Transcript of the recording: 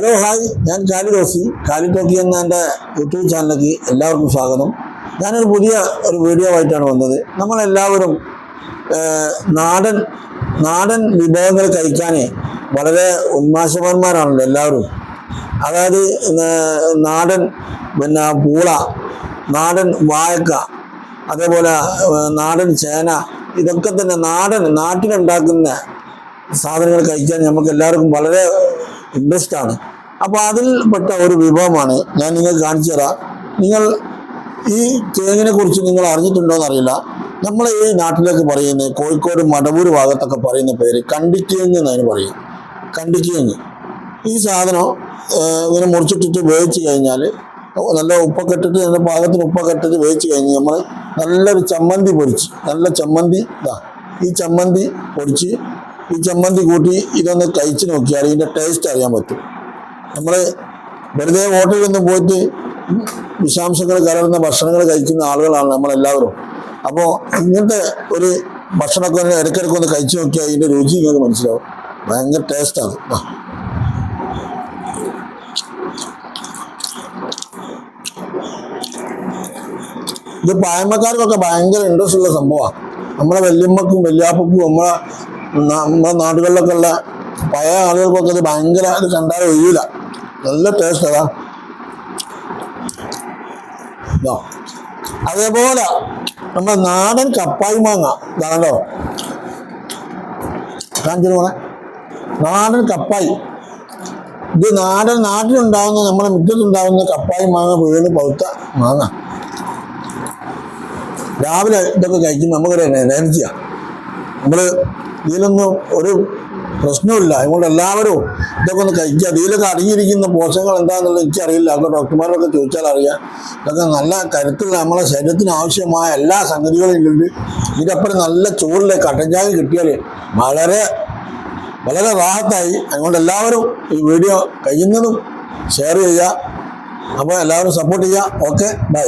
Hello hi. ഞാൻ കാലി talkie കാലി ടോക്കി എന്ന എന്റെ യൂട്യൂബ് ചാനലിലേക്ക് എല്ലാവർക്കും സ്വാഗതം. ഞാനൊരു പുതിയ ഒരു വീഡിയോ ആയിട്ടാണ് വന്നത്. നമ്മളെല്ലാവരും നാടൻ നാടൻ വിഭവങ്ങൾ കഴിക്കാൻ വളരെ ഉന്മാശപന്മാരാണല്ലോ എല്ലാവരും. അതായത് നാടൻ പിന്നെ പൂള നാടൻ വാഴക്ക അതേപോലെ നാടൻ ചേന ഇതൊക്കെ തന്നെ നാടൻ നാട്ടിലുണ്ടാക്കുന്ന സാധനങ്ങൾ കഴിക്കാൻ നമുക്ക് എല്ലാവർക്കും വളരെ ഇൻട്രസ്റ്റ് ആണ്. അപ്പോൾ അതിൽ അതിൽപ്പെട്ട ഒരു വിഭവമാണ് ഞാൻ നിങ്ങൾക്ക് കാണിച്ചു തരാം. നിങ്ങൾ ഈ തേങ്ങിനെ കുറിച്ച് നിങ്ങൾ അറിഞ്ഞിട്ടുണ്ടോ എന്നറിയില്ല. നമ്മൾ ഈ നാട്ടിലേക്ക് പറയുന്നത് കോഴിക്കോട് മടവൂർ ഭാഗത്തൊക്കെ പറയുന്ന പേര് കണ്ടിക്കേങ്ങ് എന്നതിന് പറയും കണ്ടിക്കേങ്ങ്. ഈ സാധനം ഇങ്ങനെ മുറിച്ചിട്ടിട്ട് വേവിച്ച് കഴിഞ്ഞാൽ നല്ല ഉപ്പൊക്കെ ഇട്ടിട്ട് നല്ല പാകത്തിന് ഉപ്പൊക്കെ ഇട്ടിട്ട് വേവിച്ച് കഴിഞ്ഞ് നമ്മൾ നല്ലൊരു ചമ്മന്തി പൊരിച്ച് നല്ല ചമ്മന്തി ഇതാ ഈ ചമ്മന്തി പൊടിച്ച് ഈ ചമ്മന്തി കൂട്ടി ഇതൊന്ന് കഴിച്ച് നോക്കിയാൽ ഇതിന്റെ ടേസ്റ്റ് അറിയാൻ പറ്റും. നമ്മൾ വെറുതെ ഹോട്ടലിലൊന്നും പോയിട്ട് വിഷാംശങ്ങൾ കലർന്ന ഭക്ഷണങ്ങൾ കഴിക്കുന്ന ആളുകളാണ് നമ്മളെല്ലാവരും. അപ്പോൾ ഇങ്ങനത്തെ ഒരു ഭക്ഷണമൊക്കെ ഒന്ന് ഇടയ്ക്കിടയ്ക്ക് ഒന്ന് കഴിച്ചു നോക്കിയാൽ അതിന്റെ രുചി നിങ്ങൾക്ക് മനസ്സിലാവും. ഭയങ്കര ടേസ്റ്റാണ് ഇത് പായമ്മക്കാർക്കൊക്കെ ഭയങ്കര ഇൻട്രസ്റ്റ് ഉള്ള സംഭവമാണ് നമ്മളെ വല്യമ്മക്കും വല്യാപ്പക്കും നമ്മളെ നമ്മുടെ നാടുകളിലൊക്കെ ഉള്ള പഴയ ആളുകൾക്കൊക്കെ ഇത് ഭയങ്കര ഇത് കണ്ടാൽ ഒഴിയില്ല നല്ല ടേസ്റ്റ് അതാ. അതേപോലെ നമ്മുടെ നാടൻ കപ്പായി മാങ്ങ. ഇതാണല്ലോ. കാഞ്ചിന് പോണേ നാടൻ കപ്പായി. ഇത് നാടൻ നാട്ടിലുണ്ടാവുന്ന നമ്മുടെ മുറ്റത്തുണ്ടാവുന്ന കപ്പായി മാങ്ങ വീണ് പഴുത്ത മാങ്ങ. രാവിലെ ഇതൊക്കെ കഴിക്കുമ്പോൾ നമുക്കൊരു എനർജിയാണ് നമ്മൾ ഇതിലൊന്നും ഒരു പ്രശ്നമില്ല. അതുകൊണ്ട് എല്ലാവരും ഇതൊക്കെ ഒന്ന് കഴിക്കുക ഇതിലൊക്കെ അടങ്ങിയിരിക്കുന്ന പോഷകങ്ങൾ എന്താണെന്നുള്ളത് എനിക്കറിയില്ല. അപ്പോൾ ഡോക്ടർമാരൊക്കെ ചോദിച്ചാൽ അറിയാം. ഇതൊക്കെ നല്ല കരുത്തുള്ള നമ്മളെ ശരീരത്തിന് ആവശ്യമായ എല്ലാ സംഗതികളും ഉണ്ട് ഇതിനപ്പുറം നല്ല ചൂടിലെ കട്ടൻ ചായ കിട്ടിയാൽ വളരെ വളരെ റാഹത്തായി. അതുകൊണ്ട് എല്ലാവരും ഈ വീഡിയോ കഴിയുന്നതും ഷെയർ ചെയ്യുക. അപ്പോൾ എല്ലാവരും സപ്പോർട്ട് ചെയ്യുക. Okay bye